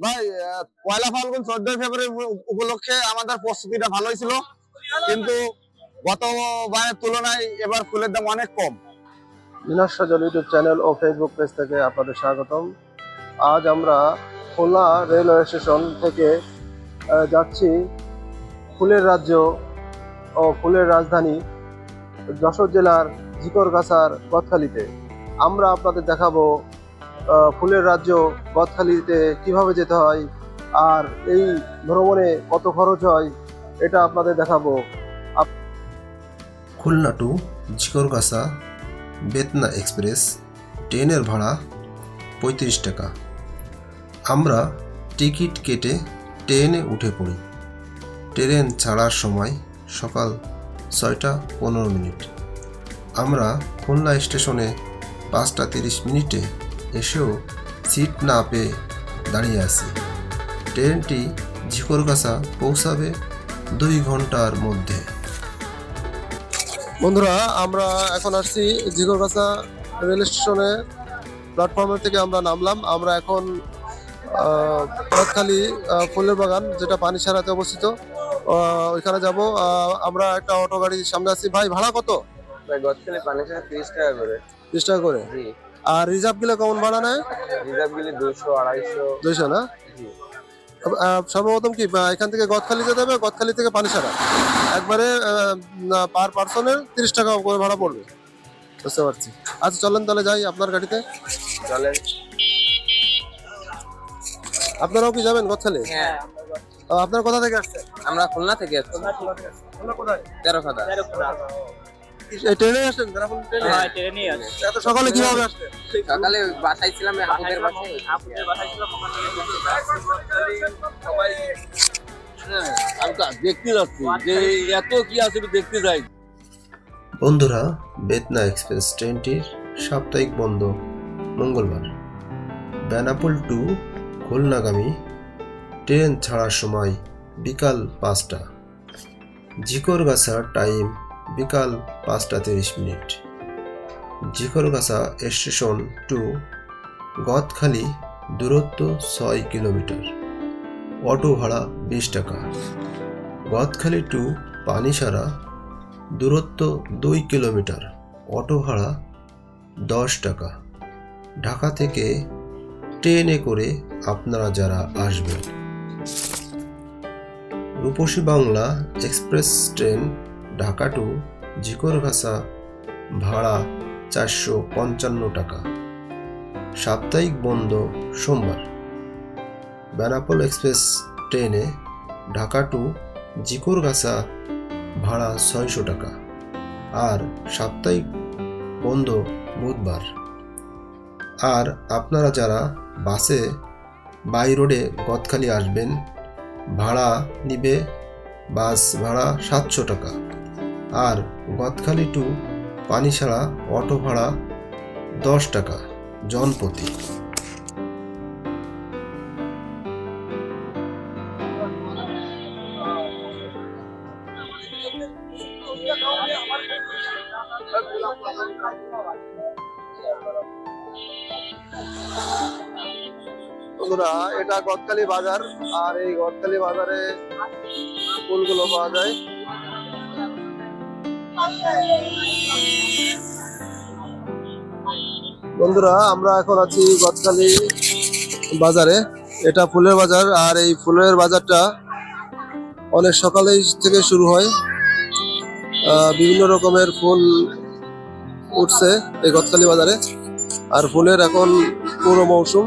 ভাই পয়লা ফাল্গুন চোদ্দই ফেব্রুয়ারি উপলক্ষে আমাদের প্রস্তুতিটা ভালোই ছিল কিন্তু গতবারের তুলনায় এবার ফুলের দাম অনেক কম। বিনাশ সজল ইউটিউব চ্যানেল ও ফেসবুক পেজ থেকে আপনাদের স্বাগতম। আজ আমরা খুলনা রেলওয়ে স্টেশন থেকে যাচ্ছি ফুলের রাজ্য ও ফুলের রাজধানী যশোর জেলার জিকরগাছার গদখালিতে। আমরা আপনাদের দেখাবো ফুলের রাজ্য গদখালিতে কীভাবে যেতে হয় আর এই ভ্রমণে কত খরচ হয়, এটা আপনাদের দেখাবো। খুলনা টু ঝিকরগাছা বেতনা এক্সপ্রেস, ট্রেনের ভাড়া পঁয়ত্রিশ টাকা। আমরা টিকিট কেটে ট্রেনে উঠে পড়ি। ট্রেন ছাড়ার সময় সকাল ছয়টা পনেরো মিনিট। আমরা খুলনা স্টেশনে পাঁচটা তিরিশ মিনিটে এসেও সিট না পেয়ে দাঁড়িয়ে আছি। ট্রেনটি ঝিকরগাছা পৌঁছাবে দুই ঘণ্টার মধ্যে। বন্ধুরা আমরা এখন আসছি জিগরগাছা রেল স্টেশনে। প্ল্যাটফর্মের থেকে আমরা নামলাম। আমরা এখন পথখালি ফুলের বাগান যেটা পানি সারাতে অবস্থিত ওইখানে যাব। আমরা একটা অটো গাড়ির সামনে আছি। ভাই ভাড়া কত? গতকালে পানি সাথে তিরিশ টাকা করে। বিশ টাকা করে? জি। আর রিজার্ভ গেলে কেমন ভাড়া নেয়? রিজার্ভ গেলে দুশো আড়াইশো। দুইশো না? সর্বপ্রথম কি এখান থেকে গদখালি যেতে হবে গদখালি থেকে পানি সারা একবারে পার পার্সনের তিরিশ টাকা করে ভাড়া পড়বে। বুঝতে পারছি। আচ্ছা চলেন তাহলে যাই আপনার গাড়িতে। চলেন। আপনারাও কি যাবেন গদখালি? হ্যাঁ আপনার কোথা থেকে আসছেন? আমরা খুলনা থেকে আসছি। তেরো খাতা ট্রেনে? বেনাপোল ট্রেনে এত সকালে কীভাবে সকালে বাসায় ছিলাম আপুদের বাসায় আমি তো দেখতে যাচ্ছি যে এত কি আছে দেখতে যাই বন্ধুরা বেতনা এক্সপ্রেস ট্রেনটির সাপ্তাহিক বন্ধ মঙ্গলবার। বেনাপোল টু খুলনাগামী ট্রেন ছাড়ার সময় বিকাল পাঁচটা। ঝিকরগাছা টাইম বিকাল পাঁচটা তিরিশ minute. Jhikargachha station to, Godkhali, দূরত্ব ছয় কিলোমিটার। অটো ভাড়া বিশ টাকা। গদখালি টু পানিসারা, দূরত্ব দুই কিলোমিটার। অটো ভাড়া দশ টাকা। ঢাকা থেকে ট্রেনে করে আপনারা যারা আসবেন। Rupashi Bangla express train Dhaka to Jhikargachha ভাড়া চারশো পঞ্চান্ন টাকা। সাপ্তাহিক বন্ধ সোমবার। বেনাপোল এক্সপ্রেস ট্রেনে ঢাকা টু জিকরগাছা ভাড়া ছয়শো টাকা আর সাপ্তাহিক বন্ধ বুধবার। আর আপনারা যারা বাসে, বাই রোডে গদখালি আসবেন, ভাড়া নিবে, বাস ভাড়া সাতশো টাকা। আর গতখালি টু পানিসারা অটো ভাড়া দশ টাকা জনপ্রতি এটা গদখালি বাজার, আর এই গদখালি বাজারে ফুলগুলো পাওয়া যায়। বন্ধুরা, আমরা এখন আছি গদখালি বাজারে। এটা ফুলের বাজার, আর এই ফুলের বাজারটা অনেক সকালেই থেকে শুরু হয়। বিভিন্ন রকমের ফুল উঠছে এই গদখালি বাজারে, আর ফুলের এখন পুরো মৌসুম।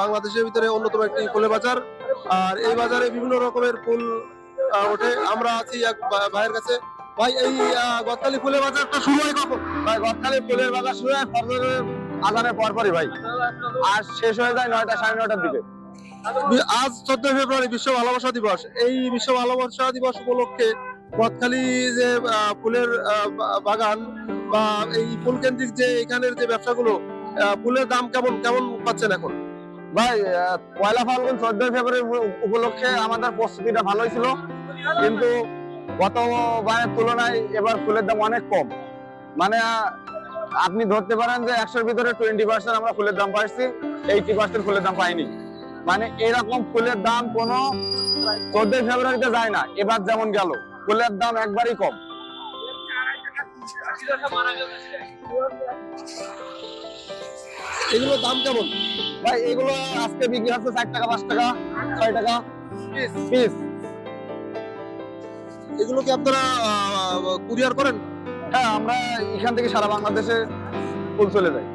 বাংলাদেশের ভিতরে অন্যতম একটি ফুলের বাজার। আর এই বাজারে বিভিন্ন রকমের ফুল ওঠে। আমরা আছি এক ভাইয়ের কাছে। ভাই, এই গদখালি ফুলের বাজারটা সময় কখন? ভাই গতকালে ফুলের বাজার শুরু হয় ফজরের পরপরই ভাই। আর শেষ হয়ে যায় নয়টা সাড়ে নয়টার দিকে। আজ চোদ্দই ফেব্রুয়ারি, বিশ্ব ভালোবাসা দিবস। এই বিশ্ব ভালোবাসা দিবস উপলক্ষে বতখালি যে ফুলের বাগান বা এই ফুল কেন্দ্রিক যে এখানের যে ব্যবসাগুলো ফুলের দাম কেমন কেমন পাচ্ছেন এখন? ভাই পয়লা ফাল্গুন চোদ্দই ফেব্রুয়ারি উপলক্ষে আমাদের প্রস্তুতিটা ভালোই ছিল, কিন্তু গত বারের তুলনায় এবার ফুলের দাম অনেক কম। মানে আপনি ধরতে পারেন যে একশোর ভিতরে টোয়েন্টি পার্সেন্ট আমরা ফুলের দাম পাইছি এইটি পার্সেন্ট ফুলের দাম পাইনি। মানে এরকম ফুলের দাম কোনো চোদ্দই ফেব্রুয়ারিতে যায় না, এবার যেমন গেল, ফুলের দাম একবারই কম। এগুলোর দাম কেমন? ভাই এগুলো আজকে বিক্রি হচ্ছে ষাট টাকা পাঁচ টাকা ছয় টাকা। পিস এগুলো কি আপনারা কুরিয়ার করেন? হ্যাঁ আমরা এখান থেকে সারা বাংলাদেশে ফুল চলে যাই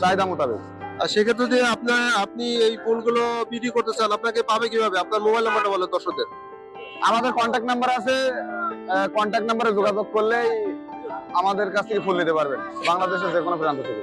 চাহিদা মোতাবেক। আর সেক্ষেত্রে যদি আপনার আপনি এই ফুলগুলো বিক্রি করতে চান আপনাকে পাবে কীভাবে? আপনার মোবাইল নাম্বারটা বলেন দর্শকদের। আমাদের কন্ট্যাক্ট নাম্বার আছে কন্ট্যাক্ট নাম্বারে যোগাযোগ করলেই আমাদের কাছ থেকে ফুল নিতে পারবেন বাংলাদেশের যে কোনো প্রান্ত থেকে।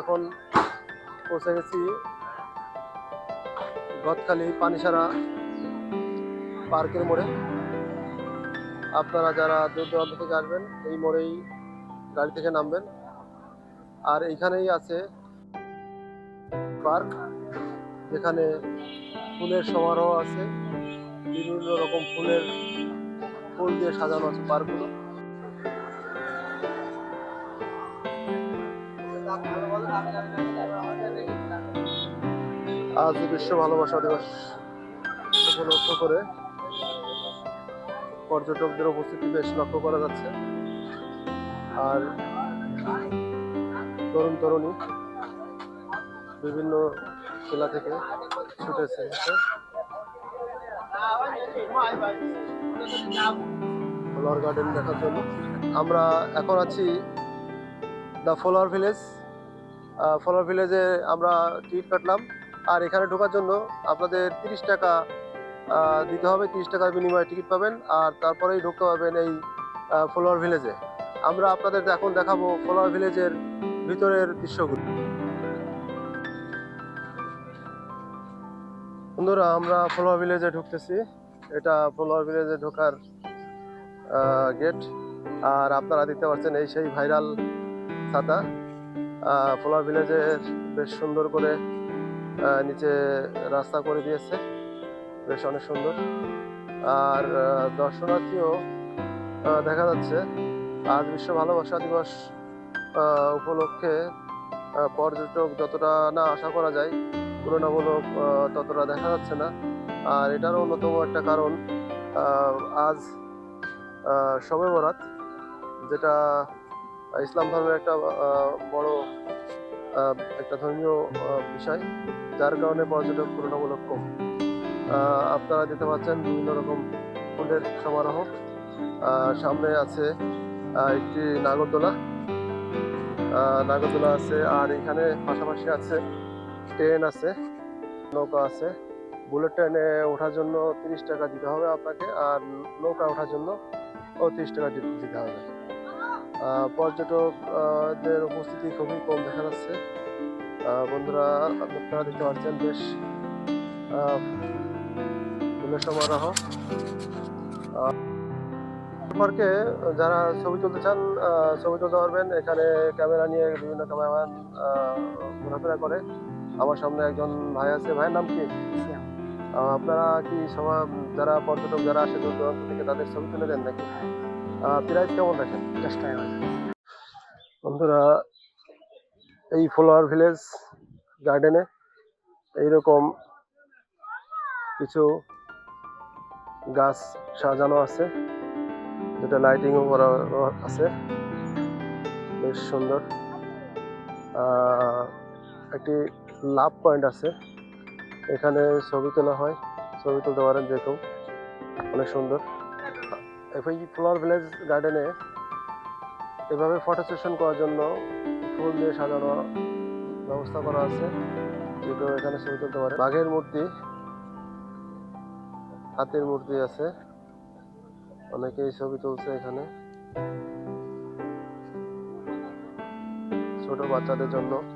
এখন পৌঁছে গেছি গদখালি পানিসারা পার্কের মোড়ে। আপনারা যারা দূর দূরান্ত থেকে আসবেন, এই মোড়েই গাড়ি থেকে নামবেন। আর এইখানেই আছে পার্ক। যেখানে ফুলের সমারোহ আছে। বিভিন্ন রকম ফুলের ফুল দিয়ে সাজানো আছে পার্কগুলো। আজ বিশ্ব ভালোবাসা দিবস উপলক্ষ করে পর্যটকদের উপস্থিতি বেশ লক্ষ্য করা যাচ্ছে। আর তরুণ তরুণী বিভিন্ন জেলা থেকে ছুটে এসেছে। ফ্লাওয়ার গার্ডেন দেখার জন্য। আমরা এখন আছি দ্য ফ্লাওয়ার ভিলেজ ফ্লাওয়ার ভিলেজে আমরা টিকিট কাটলাম। আর এখানে ঢোকার জন্য আপনাদের তিরিশ টাকা দিতে হবে। তিরিশ টাকার বিনিময়ে টিকিট পাবেন। আর তারপরেই ঢুকতে পারবেন এই ফ্লাওয়ার ভিলেজে আমরা আপনাদের এখন দেখাবো ফ্লাওয়ার ভিলেজের ভিতরের দৃশ্যগুলো। বন্ধুরা, আমরা ফ্লাওয়ার ভিলেজে ঢুকতেছি। এটা ফ্লাওয়ার ভিলেজে ঢোকার গেট আর আপনারা দেখতে পাচ্ছেন এই সেই ভাইরাল ছাতা। ফ্লাওয়ার ভিলেজের বেশ সুন্দর করে নিচে রাস্তা করে দিয়েছে। বেশ অনেক সুন্দর। আর দর্শনার্থীও দেখা যাচ্ছে। আজ বিশ্ব ভালোবাসা দিবস উপলক্ষে পর্যটক যতটা না আশা করা যায় তুলনামূলক ততটা দেখা যাচ্ছে না। আর এটারও অন্যতম একটা কারণ আজ শবে বরাত, যেটা ইসলাম ধর্মের একটা বড় একটা ধর্মীয় বিষয়, যার কারণে পর্যটক তুলনামূলক কম। আপনারা দেখতে পাচ্ছেন বিভিন্ন রকম ফুলের সমারোহ। সামনে আছে একটি নাগরদোলা। নাগরদোলা আছে, আর এখানে পাশাপাশি আছে ট্রেন আছে, নৌকা আছে। বুলেট ট্রেনে ওঠার জন্য তিরিশ টাকা দিতে হবে আপনাকে আর নৌকা ওঠার জন্য তিরিশ টাকা দিতে হবে। পর্যটকদের উপস্থিতি খুবই কম দেখা যাচ্ছে। বন্ধুরা, আপনারা দেখতে পাচ্ছেন বেশ ফুলের সমারোহ। পার্কে যারা ছবি তুলতে চান ছবি তুলতে পারবেন। এখানে ক্যামেরা নিয়ে বিভিন্ন ক্যামেরাম্যান ঘোরাফেরা করে। আমার সামনে একজন ভাই আছে। ভাইয়ের নাম কি? আপনারা কি সবাই যারা পর্যটক যারা আসে দূর দূরান্ত থেকে তাদের ছবি তুলে দেন নাকি? প্রাইস কেমন রাখেন? বন্ধুরা এই ফ্লাওয়ার ভিলেজ গার্ডেনে এইরকম কিছু গাছ সাজানো আছে যেটা লাইটিংও করা আছে। বেশ সুন্দর। আহ, একটি লাভ পয়েন্ট আছে। এখানে ছবি তোলা হয়। ছবি তুলতে পারেন যে কেউ। অনেক সুন্দর। এই ফ্লাওয়ার ভিলেজ গার্ডেনে এভাবে ফটো সেশন করার জন্য ফুল দিয়ে সাজানো ব্যবস্থা করা আছে। যে কেউ এখানে ছবি তুলতে পারে। বাঘের মূর্তি, হাতির মূর্তি আছে। অনেকেই ছবি তুলছে এখানে। ছোট বাচ্চাদের জন্য।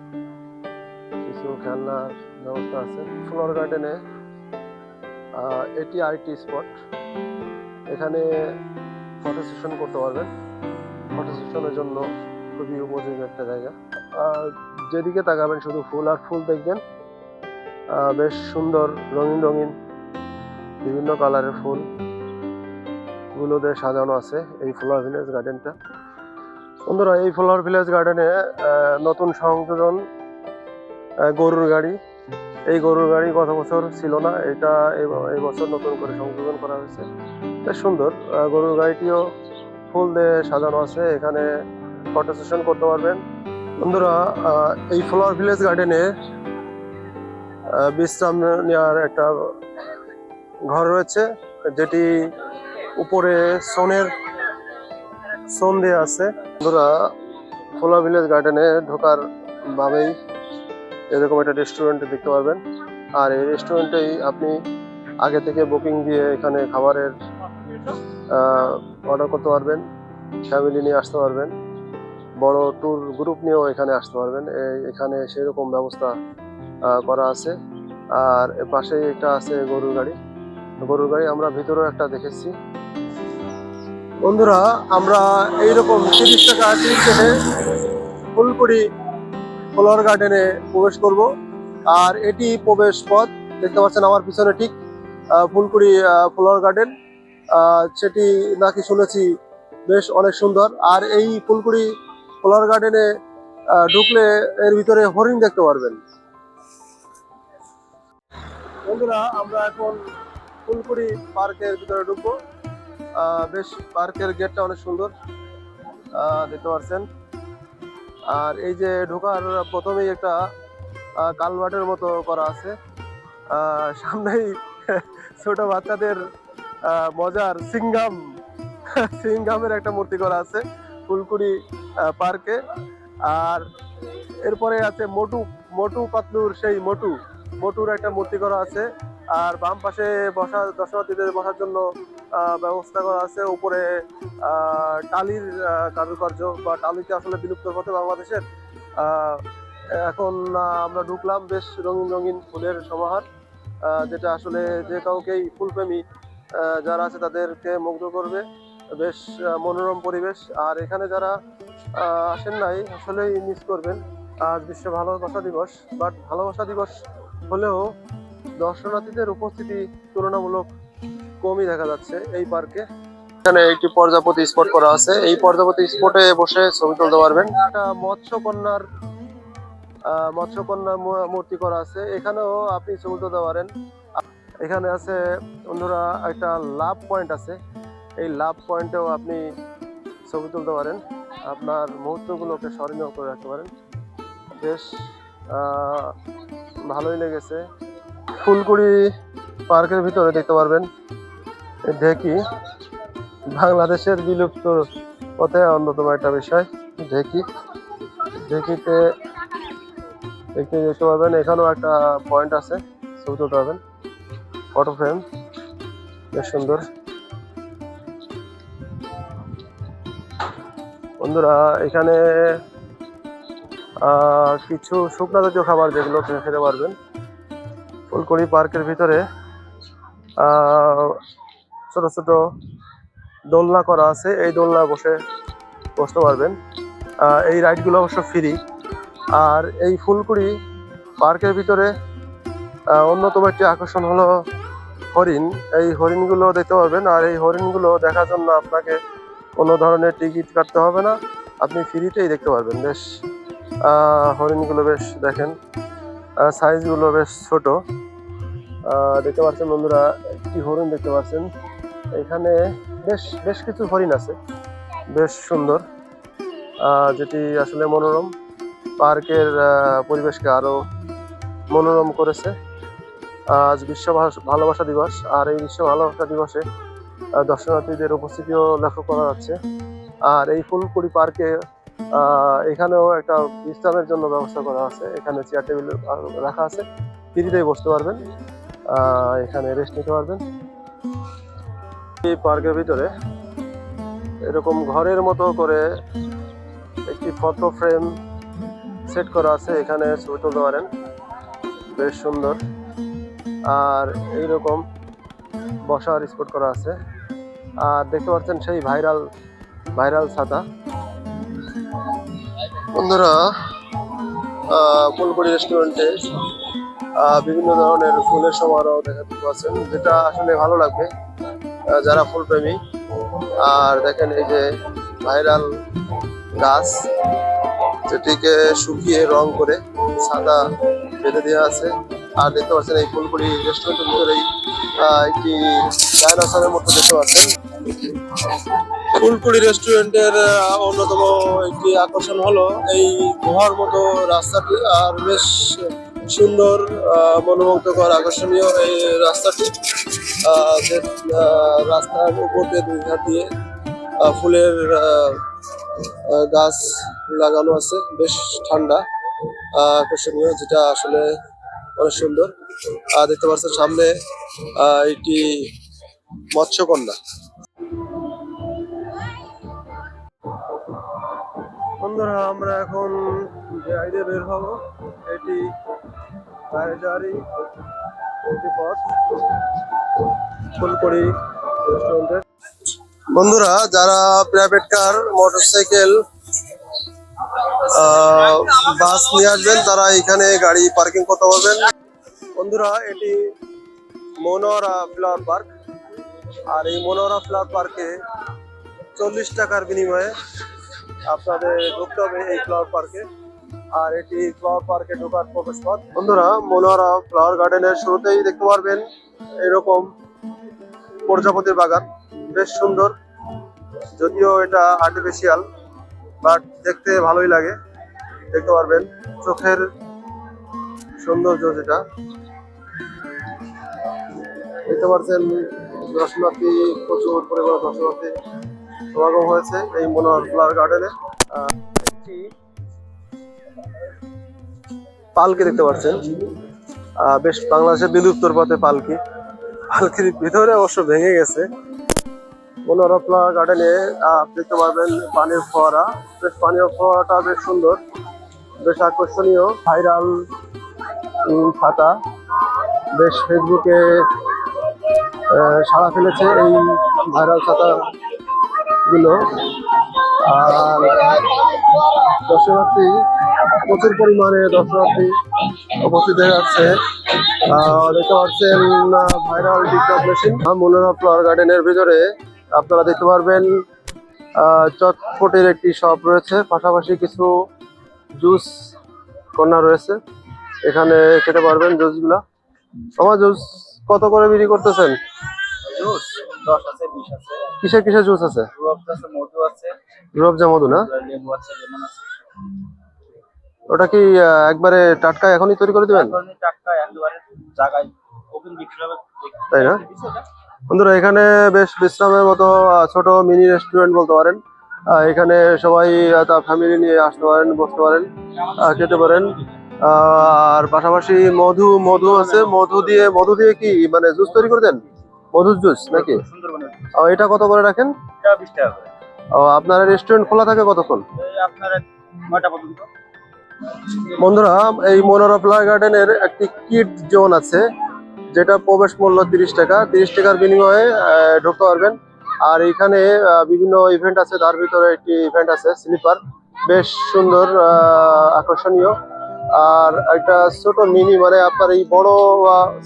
কিছু খেলনার ব্যবস্থা আছে। ফ্লোর গার্ডেনে এটি আরেকটি স্পট এখানে ফটো সেশন করতে পারবেন। ফটো সেশনের জন্য খুবই উপযোগী একটা জায়গা। যেদিকে তাকাবেন শুধু ফুল আর ফুল দেখবেন। বেশ সুন্দর রঙিন রঙিন বিভিন্ন কালারের ফুল। গুলো দিয়ে সাজানো আছে এই ফ্লাওয়ার ভিলেজ গার্ডেনটা বন্ধুরা, এই ফ্লাওয়ার ভিলেজ গার্ডেনে নতুন সংযোজন গরুর গাড়ি। এই গরুর গাড়ি গত বছর ছিল না, এটা এই বছর নতুন করে সংযোজন করা হয়েছে। বেশ সুন্দর। গরুর গাড়িটিও ফুল দিয়ে সাজানো আছে, এখানে ফটো সেশন করতে পারবেন। বন্ধুরা এই ফ্লাওয়ার ভিলেজ গার্ডেনে বিশ্রাম নেওয়ার একটা ঘর রয়েছে, যেটি উপরে সোনের সোন দিয়ে আছে। বন্ধুরা ফ্লাওয়ার ভিলেজ গার্ডেনে ঢোকার বামেই এরকম একটা রেস্টুরেন্ট দেখতে পারবেন। আর এই রেস্টুরেন্টেই আপনি আগে থেকে বুকিং দিয়ে এখানে খাবারের অর্ডার করতে পারবেন ফ্যামিলি নিয়ে আসতে পারবেন, বড় ট্যুর গ্রুপ নিয়েও এখানে আসতে পারবেন। এখানে সেরকম ব্যবস্থা করা আছে। আর পাশেই একটা আছে গরুর গাড়ি। গরুর গাড়ি আমরা ভিতরেও একটা দেখেছি। বন্ধুরা, আমরা এইরকম তিরিশ টাকা কেটে ফুলকুড়ি ফ্লোয়ার গার্ডেনে প্রবেশ করব। আর এটি প্রবেশ পথ, দেখতে পাচ্ছেন আমার পিছনে ঠিক ফুলকুড়ি ফ্লোয়ার গার্ডেন সেটি নাকি শুনেছি বেশ অনেক সুন্দর। আর এই ফুলকুড়ি ফ্লাওয়ার গার্ডেনে ঢুকলে এর ভিতরে হরিণ দেখতে পারবেন। বন্ধুরা, আমরা এখন ফুলকুড়ি পার্কের ভিতরে ঢুকবো। বেশ, পার্কের গেটটা অনেক সুন্দর। দেখতে পাচ্ছেন। আর এই যে ঢোকার প্রথমেই একটা কালভার্টের মতো করা আছে। সামনেই ছোট বাচ্চাদের মজার সিঙ্গাম সিঙ্গামের একটা মূর্তি করা আছে ফুলকুড়ি পার্কে। আর এরপরে আছে মোটু মোটু পাতলুর সেই মোটু। মোটুর একটা মূর্তি করা আছে। আর বাম পাশে বসা, দর্শনার্থীদের বসার জন্য ব্যবস্থা করা আছে। উপরে টালির কারুকার্য বা টালিতে আসলে বিলুপ্ত পথে বাংলাদেশের এখন আমরা ঢুকলাম বেশ রঙিন রঙিন ফুলের সমাহার যেটা আসলে যে কাউকেই ফুলপ্রেমী যারা আছে তাদেরকে মুগ্ধ করবে। বেশ মনোরম পরিবেশ। আর এখানে যারা আসেন নাই, আসলেই মিস করবেন। আজ বিশ্ব ভালোবাসা দিবস বাট ভালোবাসা দিবস হলেও দর্শনার্থীদের উপস্থিতি তুলনামূলক কমই দেখা যাচ্ছে এই পার্কে। এখানে একটি পর্যাপতি স্পট করা আছে। এই পর্যাপতি স্পটে বসে ছবি তুলতে পারবেন। একটা মৎস্যকন্যার মৎস্যকন্যার মূর্তি করা আছে। এখানেও আপনি ছবি তুলতে পারেন। এখানে আছে, বন্ধুরা, একটা লাভ পয়েন্ট আছে। এই লাভ পয়েন্টেও আপনি ছবি তুলতে পারেন। আপনার মুহূর্তগুলোকে স্মরণীয় করে রাখতে পারেন। বেশ ভালোই লেগেছে। ফুলকুড়ি পার্কের ভিতরে দেখতে পারবেন। ঢেকি বাংলাদেশের বিলুপ্ত পথে অন্যতম একটা বিষয়, ঢেকি। ঢেকিতে দেখতে দেখতে পারবেন, এখানেও একটা পয়েন্ট আছে, ছবি তুলতে পারবেন। ফটো ফ্রেম বেশ সুন্দর। বন্ধুরা, এখানে কিছু শুকনা জাতীয় খাবার যেগুলো খেতে পারবেন। ফুলকড়ি পার্কের ভিতরে ছোট ছোট দোলনা করা আছে, এই দোলনা বসে বসতে পারবেন। এই রাইডগুলো অবশ্য ফ্রি আর এই ফুলকুড়ি পার্কের ভিতরে অন্যতম একটি আকর্ষণ হলো হরিণ। এই হরিণগুলো দেখতে পারবেন। আর এই হরিণগুলো দেখার জন্য আপনাকে কোনো ধরনের টিকিট কাটতে হবে না। আপনি ফ্রিতেই দেখতে পারবেন। বেশ হরিণগুলো বেশ দেখেন। সাইজগুলো বেশ ছোট। দেখতে পাচ্ছেন বন্ধুরা, একটি হরিণ দেখতে পাচ্ছেন। এখানে বেশ বেশ কিছু হরিণ আছে, বেশ সুন্দর যেটি আসলে মনোরম। পার্কের পরিবেশকে আরও মনোরম করেছে। আজ বিশ্ব ভালোবাসা দিবস, আর এই বিশ্ব ভালোবাসা দিবসে দর্শনার্থীদের উপস্থিতিও লক্ষ্য করা যাচ্ছে। আর এই ফুলকুড়ি পার্কে এখানেও একটা বিশ্রামের জন্য ব্যবস্থা করা আছে। এখানে চেয়ার টেবিল রাখা আছে। ফ্রিতেই বসতে পারবেন। এখানে রেস্ট নিতে পারবেন। এই পার্কের ভিতরে এরকম ঘরের মতো করে একটি ফটো ফ্রেম সেট করা আছে, এখানে ছবি তুলতে পারেন। বেশ সুন্দর। আর এইরকম বসার স্পট করা আছে। আর দেখতে পাচ্ছেন সেই ভাইরাল ভাইরাল ছাতা। বন্ধুরা ফুলকুড়ি রেস্টুরেন্টে বিভিন্ন ধরনের ফুলের সমারোহ দেখাতে পাচ্ছেন যেটা আসলে ভালো লাগবে যারা ফুলপ্রেমী। আর দেখেন এই যে ভাইরাল গাছ, যেটিকে শুকিয়ে রং করে সাদা বেঁধে দেওয়া আছে। আর দেখতে পাচ্ছেন এই ফুলকুড়ি রেস্টুরেন্টের ভিতরেই একটি ডায়নোসরের মতো দেখতে পাচ্ছেন। ফুলকুড়ি রেস্টুরেন্টের অন্যতম একটি আকর্ষণ হলো এই গুহার মতো রাস্তাটি, আর বেশ সুন্দর মনোমুগ্ধকর, আকর্ষণীয় এই রাস্তাটি। রাস্তার উপর দিয়ে দুই ধার দিয়ে ফুলের গাছ লাগানো আছে, বেশ ঠান্ডা আকর্ষণীয়, যেটা আসলে অনেক সুন্দর। আর দেখতে পাচ্ছেন সামনে এটি মৎস্যকন্যা। বন্ধুরা, আমরা এখন বাইরে বের হব, এটি বাইরে যাওয়ারই একটি পথ, ফুলকড়ি রেস্টুরেন্টের বন্ধুরা, যারা প্রাইভেট কার মোটরসাইকেল বাস নিয়ে আসবেন, তারা এখানে গাড়ি পার্কিং করতে পারবেন। বন্ধুরা, এটি মনোরা ফ্লাওয়ার পার্ক আর এই মনোরা ফ্লাওয়ার পার্কে চল্লিশ টাকার বিনিময়ে আপনাদের ঢুকতে হবে এই ফ্লাওয়ার পার্কে আর এটি ফ্লাওয়ার পার্কে ঢোকার প্রবেশ পথ বন্ধুরা মনোহরা ফ্লাওয়ার গার্ডেনের শুরুতেই দেখতে পারবেন এরকম প্রজাপতির বাগান। বেশ সুন্দর। যদিও এটা আর্টিফিশিয়াল বাট দেখতে ভালোই লাগে। দেখতে পারবেন চোখের সৌন্দর্য যেটা। দেখতে পাচ্ছেন দর্শনার্থী, প্রচুর পরিমাণ দর্শনার্থী। সমাগম হয়েছে এই মনোহর ফ্লাওয়ার গার্ডেনে। একটি পালকি দেখতে পাচ্ছেন। বেশ বাংলাদেশের বিলুপ্তর পথে পালকি। পালকির ভিতরে অবশ্য ভেঙে গেছে। মনোহর ফ্লাওয়ার গার্ডেনে দেখতে পারবেন পানির ফোয়ারা। বেশ পানীয় ফোয়ারাটা বেশ সুন্দর, বেশ আকর্ষণীয়। ভাইরাল ছাতা। বেশ ফেসবুকে সাড়া ফেলেছে এই ভাইরাল ছাতা গুলো। আর দর্শনার্থী প্রচুর পরিমাণে দর্শনার্থী উপস্থিত হয়ে যাচ্ছে দেখতে পাচ্ছেন viral TikTok machine Monorom flower গার্ডেনের ভিতরে আপনারা দেখতে পারবেন আহ, চটপটির একটি শপ রয়েছে। পাশাপাশি কিছু জুস কর্নার রয়েছে। এখানে খেতে পারবেন জুসগুলা আমার জুস কত করে বিক্রি করতেছেন? আছে আছে। কিসের কিসের জুস আছে? রুয়াবজা আছে মধু আছে। রূপজা মধু না? লেবু আছে লেমন আছে। ওটা কি একবারে টাটকা এখনই তৈরি করে দিবেন? টাটকা একেবারে জায়গায় ওপেন বিক্রি হবে তাই না? বন্ধুরা এখানে বেশ বিশ্রামের মতো ছোট মিনি রেস্টুরেন্ট বলতে পারেন। এখানে সবাই তার ফ্যামিলি নিয়ে আসতে পারেন বসতে পারেন খেতে পারেন। আহ, আর পাশাপাশি মধু মধু আছে। মধু দিয়ে মধু দিয়ে কি মানে জুস তৈরি করে দেন? মধুর জুস নাকি? আহ, এটা কত করে রাখেন? এটা বিশ টাকা করে। ও, আপনার রেস্টুরেন্ট খোলা থাকে কতক্ষণ? আপনার পর্যন্ত। বন্ধুরা এই মনোরা ফ্লাওয়ার গার্ডেনের একটি কিড জোন আছে যেটা প্রবেশ মূল্য তিরিশ টাকা। তিরিশ টাকার বিনিময়ে ঢুকতে পারবেন। আর এখানে বিভিন্ন ইভেন্ট আছে তার ভিতরে একটি ইভেন্ট আছে স্লিপার বেশ সুন্দর আকর্ষণীয়। আর একটা ছোট মিনি মানে আপনার এই বড়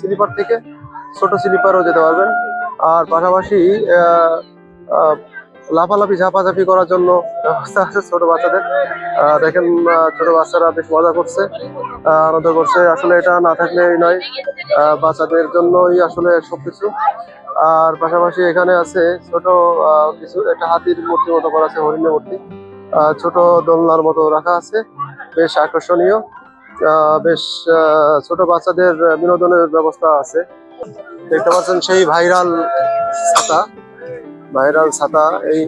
স্লিপার থেকে ছোট স্লিপারও যেতে পারবেন। আর পাশাপাশি লাফালাফি, ঝাপাঝাপি করার জন্য ব্যবস্থা আছে ছোট বাচ্চাদের। দেখেন ছোট বাচ্চারা বেশ মজা করছে আনন্দ করছে। আসলে এটা না থাকলেই নয় বাচ্চাদের জন্যই আসলে সবকিছু। আর পাশাপাশি এখানে আছে ছোট কিছু, একটা হাতির মূর্তি মতো করা আছে, হরিণের মূর্তি। ছোট দোলনার মতো রাখা আছে, বেশ আকর্ষণীয়। বেশ ছোট বাচ্চাদের বিনোদনের ব্যবস্থা আছে। দেখতে পাচ্ছেন সেই ভাইরাল ছাতা ভাইরাল ছাতা এই।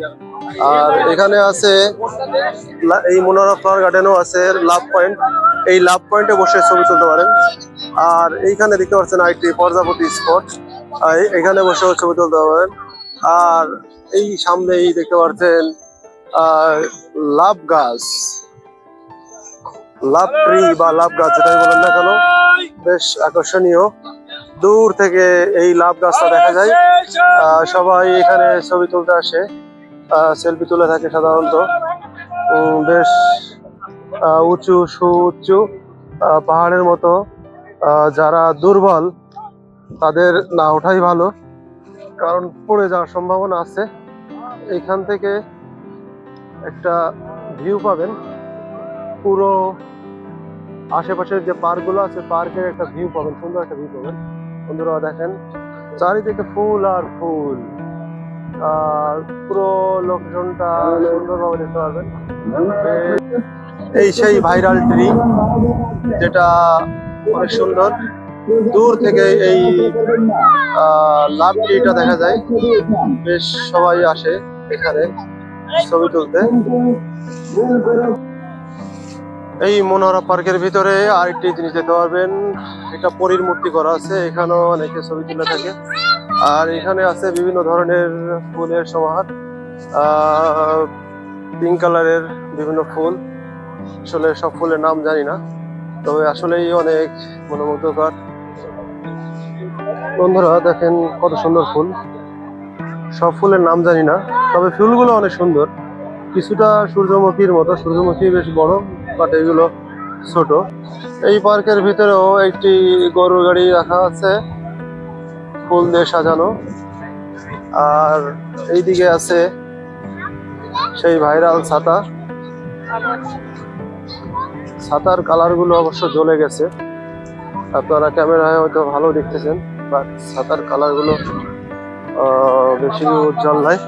আর এখানে আছে এই মনোরা ফ্লাওয়ার গার্ডেনও আছে লাভ পয়েন্ট। এই লাভ পয়েন্টে বসে ছবি তুলতে পারেন। আর এইখানে দেখতে পাচ্ছেন আরেকটি প্রজাপতি স্পট। এখানে বসেও ছবি তুলতে পারেন। আর এই সামনেই দেখতে পাচ্ছেন লাভ গাছ। লাভ ট্রি বা লাভ গাছ যেটাই বলেন না কেন, বেশ আকর্ষণীয়। দূর থেকে এই লাভ গাছটা দেখা যায়। সবাই এখানে ছবি তুলতে আসে। সেলফি তুলে থাকে সাধারণত। বেশ উঁচু সুউচ্চু পাহাড়ের মতো। যারা দুর্বল তাদের না ওঠাই ভালো কারণ পড়ে যাওয়ার সম্ভাবনা আছে। এখান থেকে একটা ভিউ পাবেন। পুরো আশেপাশের যে পার্কগুলো আছে পার্কের একটা ভিউ পাবেন সুন্দর একটা ভিউ পাবেন। বন্ধুরা, দেখেন, চারিদিকে ফুল আর ফুল। আর পুরো লোকেশনটা সুন্দরভাবে দেখতে পারবেন। এই সেই ভাইরাল ট্রি যেটা অনেক সুন্দর। দূর থেকে এই লাভ ট্রিটা দেখা যায়। বেশ সবাই আসে এখানে ছবি তুলতে। এই মনোহরা পার্কের ভিতরে আরেকটি জিনিস দেখতে পারবেন। এটা পরীর মূর্তি করা আছে, এখানেও অনেকে ছবি তুলে থাকে। আর এখানে আছে বিভিন্ন ধরনের ফুলের সমাহার। পিঙ্ক কালারের বিভিন্ন ফুল। আসলে সব ফুলের নাম জানি না, তবে আসলেই অনেক মনোমুগ্ধকর। বন্ধুরা, দেখেন কত সুন্দর ফুল। সব ফুলের নাম জানি না, তবে ফুলগুলো অনেক সুন্দর। কিছুটা সূর্যমুখীর মতো, সূর্যমুখী বেশ বড়। বাট এগুলো ছোট। এই পার্কের ভিতরেও একটি গরুর গাড়ি রাখা আছে ফুল দিয়ে সাজানো। আর এইদিকে আছে সেই ভাইরাল ছাতা। ছাতার কালারগুলো অবশ্য জ্বলে গেছে। আপনারা ক্যামেরায় হয়তো ভালো দেখতেছেন বাট ছাতার কালারগুলো আহ, বেশি উজ্জ্বল নয়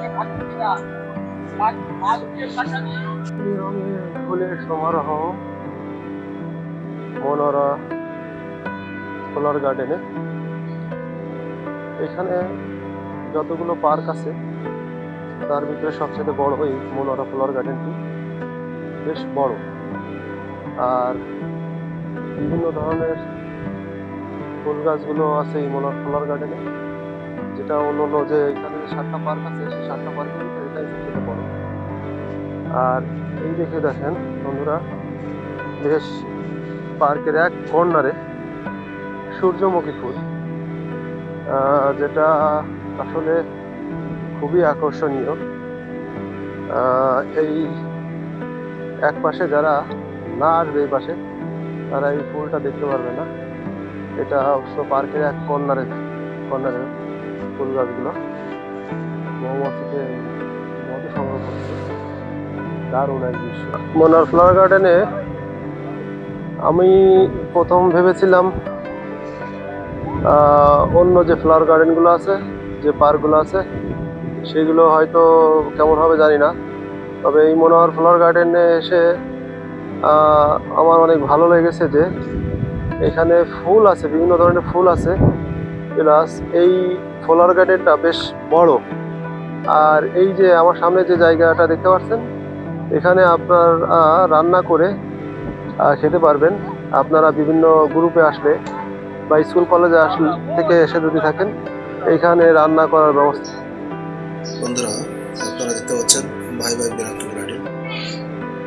ফুলের সমারোহ মনোরা ফ্লাওয়ার গার্ডেনে। এখানে যতগুলো পার্ক আছে, তার ভিতরে সবচেয়ে বড় এই মনোরা ফ্লাওয়ার গার্ডেনটি বেশ বড়। আর বিভিন্ন ধরনের ফুল গাছগুলো আছে এই মনোরা ফ্লাওয়ার গার্ডেনে, যেটা অন্য অন্য যে এখানে সাতটা পার্ক আছে, সেই সাতটা পার্কের ভিতরে এটাই সবচেয়ে বড়। আর এই দেখে দেখেন, বন্ধুরা, বেশ পার্কের এক কর্নারে সূর্যমুখী ফুল যেটা আসলে খুবই আকর্ষণীয়। এই এক পাশে যারা না আসবে এই পাশে, তারা এই ফুলটা দেখতে পারবে না। এটা অবশ্য পার্কের এক কর্নারে কর্নারে ফুল গাছগুলো। মৌমাছিতে মধু সংগ্রহ করছে। দারুণ এক দৃশ্য। মনার ফ্লাওয়ার গার্ডেনে আমি প্রথম ভেবেছিলাম অন্য যে ফ্লাওয়ার গার্ডেনগুলো আছে, যে পার্কগুলো আছে, সেগুলো হয়তো কেমন হবে জানি না। তবে এই মনোহর ফ্লাওয়ার গার্ডেনে এসে আমার অনেক ভালো লেগেছে যে এখানে ফুল আছে, বিভিন্ন ধরনের ফুল আছে। প্লাস এই ফ্লাওয়ার গার্ডেনটা বেশ বড়। আর এই যে আমার সামনে যে জায়গাটা দেখতে পাচ্ছেন এখানে আপনার রান্না করে খেতে পারবেন। আপনারা বিভিন্ন গ্রুপে আসলে বা স্কুল কলেজে আসলে থেকে এসে যদি থাকেন এইখানে রান্না করার ব্যবস্থা। বন্ধুরা, আপনারা দেখতে পাচ্ছেন ভাই ভাই বিরাট গার্ডেন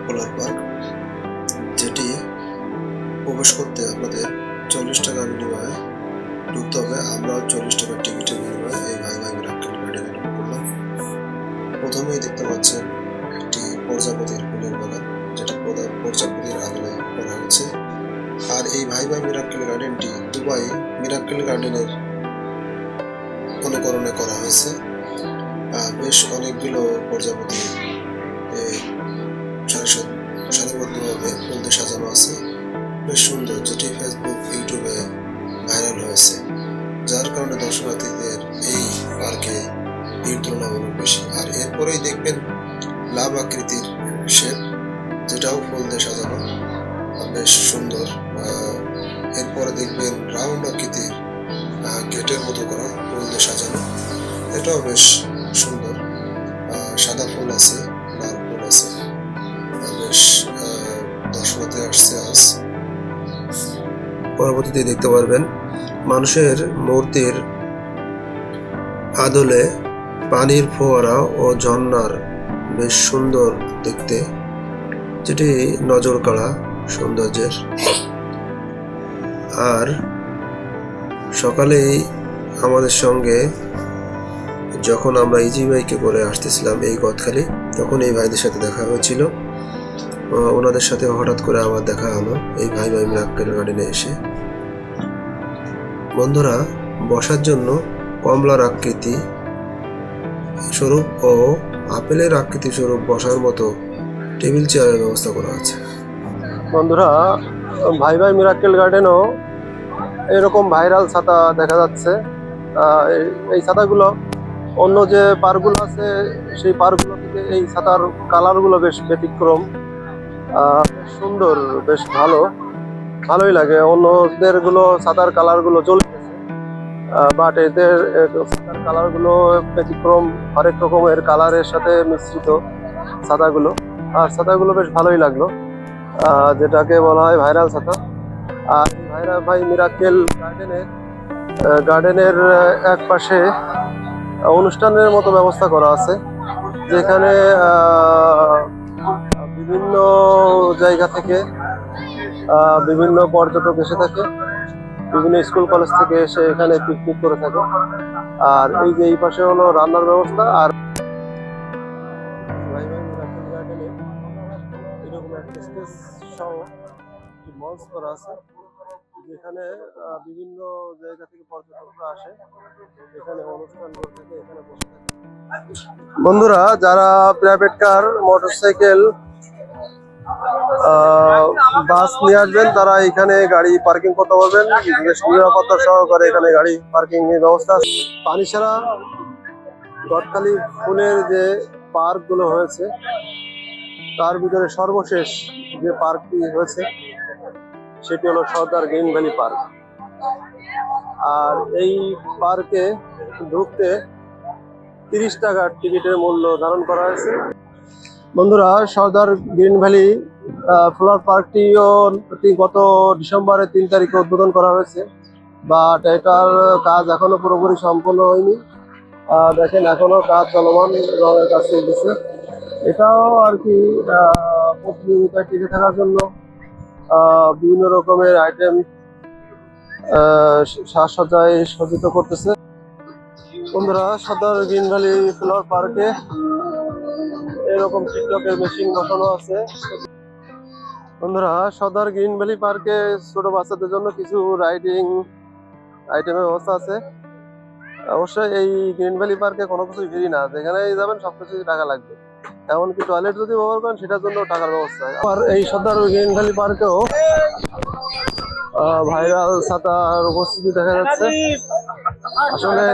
পোলার পার্ক, যেটি প্রবেশ করতে আপনাদের চল্লিশ টাকা বিনিময়ে ঢুকতে হবে। আমরা চল্লিশ টাকার টিকিটের বিনিময়ে এই ভাই ভাই মিরাক্কেল গার্ডেনে ঢুকে পড়লাম প্রথমেই দেখতে পাচ্ছেন প্রজাপতির ফুলের বাগান, যেটা প্রজাপতির আদলে করা হয়েছে। আর এই ভাই ভাই মিরাক্কেল গার্ডেনটি দুবাই মিরাক্কেল গার্ডেনের অনুকরণে করা হয়েছে। বেশ অনেকগুলো প্রজাপতি সারিবদ্ধভাবে ফুল সাজানো আছে। বেশ সুন্দর, যেটি ফেসবুক ইউটিউবে ভাইরাল হয়েছে। যার কারণে দর্শনার্থীদের এই পার্কে ভিড় তুলনামূলক বেশি। আর এরপরেই দেখবেন আকৃতির শেপ যেটাও ফুল দিয়ে সাজানো। বেশ সুন্দর এরপরে দেখবেন রাউন্ড আকৃতির গেটের মতো করা ফুল দিয়ে সাজানো। এটাও বেশ সুন্দর। সাদা ফুল আছে লাল ফুল আছে। বেশ আহ, আসছে আজ। পরবর্তীতে দেখতে পারবেন মানুষের মূর্তির আদলে পানির ফোয়ারা ও ঝর্ণার বেশ সুন্দর দেখতে। যেটি নজর কাড়া সৌন্দর্যের। আর সকালেই আমাদের সঙ্গে যখন আমরা ইজি বাইকে করে আসতেছিলাম এই গদখালি, তখন এই ভাইদের সাথে দেখা হয়েছিল। ওনাদের সাথে হঠাৎ করে আবার দেখা হলো এই ভাই ভাই মিরাক্কেল গার্ডেনে এসে। বন্ধুরা, বসার জন্য কমলার আকৃতি, স্বরূপ ও আপেলের আকৃতি স্বরূপ বসার মতো টেবিল চেয়ারের ব্যবস্থা করা আছে। বন্ধুরা, ভাই ভাই মিরাক্কেল গার্ডেনও এরকম ভাইরাল ছাতা দেখা যাচ্ছে। এই- ছাতাগুলো, অন্য যে পার্কগুলো আছে, সেই পার্কগুলো থেকে এই ছাতার কালারগুলো বেশ ব্যতিক্রম। সুন্দর, বেশ ভালো। ভালোই লাগে। অন্যদেরগুলো ছাতার কালারগুলো জ্বলে বাট এদের কালারগুলো ব্যতিক্রম হরেক রকমের কালারের সাথে মিশ্রিত ছাতাগুলো আর ছাতাগুলো বেশ ভালোই লাগল। যেটাকে বলা হয় ভাইরাল ছাতা আর এই ভাইরা ভাই মিরাকেল গার্ডেনের গার্ডেনের এক পাশে অনুষ্ঠানের মতো ব্যবস্থা করা আছে। যেখানে বিভিন্ন জায়গা থেকে বিভিন্ন পর্যটক এসে থাকে। বিভিন্ন স্কুল কলেজ থেকে এসে এখানে পিকনিক করে থাকে। আর এই যে এই পাশে হলো রান্নার ব্যবস্থা আর এরকম করা আছে, যেখানে বিভিন্ন জায়গা থেকে পর্যটকরা আসে। এখানে অনুষ্ঠান থাকে, এখানে বসে থাকে। বন্ধুরা, যারা প্রাইভেট কার মোটরসাইকেল বাস নিয়ে আসবেন, তারা এখানে গাড়ি পার্কিং করতে পারবেন বেশ নিরাপত্তা সহকারে এখানে গাড়ি পার্কিং এর ব্যবস্থা আছে। পানিসারা গটখালি ফুলের যে পার্কগুলো হয়েছে, তার ভিতরে সর্বশেষ যে পার্কটি হয়েছে, সেটি হলো সর্দার গ্রিন ভ্যালি পার্ক আর এই পার্কে ঢুকতে তিরিশ টাকার টিকিটের মূল্য ধারণ করা হয়েছে বন্ধুরা, সর্দার গ্রিন ভ্যালি ফ্লোয়ার পার্কটিও গত ডিসেম্বরের তিন তারিখে উদ্বোধন করা হয়েছে। বাট এটার কাজ এখনও পুরোপুরি সম্পূর্ণ হয়নি। দেখেন, এখনও কাজ চলমান রঙের কাজ চলতেছে। এটাও আর কি প্রতিযোগিতায় টিকে থাকার জন্য বিভিন্ন রকমের আইটেম সাজসজ্জায় সজ্জিত করতেছে। বন্ধুরা, সর্দার গ্রিন ভ্যালি ফ্লাওয়ার পার্কে এরকম টিকটকের মেশিন বসানো আছে। বন্ধুরা, সদর গ্রিন ভ্যালি পার্কে ছোট বাচ্চাদের জন্য কিছু রাইডিং আইটেমের ব্যবস্থা আছে। অবশ্যই এই গ্রিন ভ্যালি পার্কে কোনো কিছুই ফ্রি না। যেখানেই যাবেন সবকিছু টাকা লাগবে। এমনকি টয়লেট যদি ব্যবহার করেন, সেটার জন্য টাকার ব্যবস্থা। আর এই সদর গ্রিন ভ্যালি পার্কেও ভাইরাল ছাতার উপস্থিতি দেখা যাচ্ছে। আসলে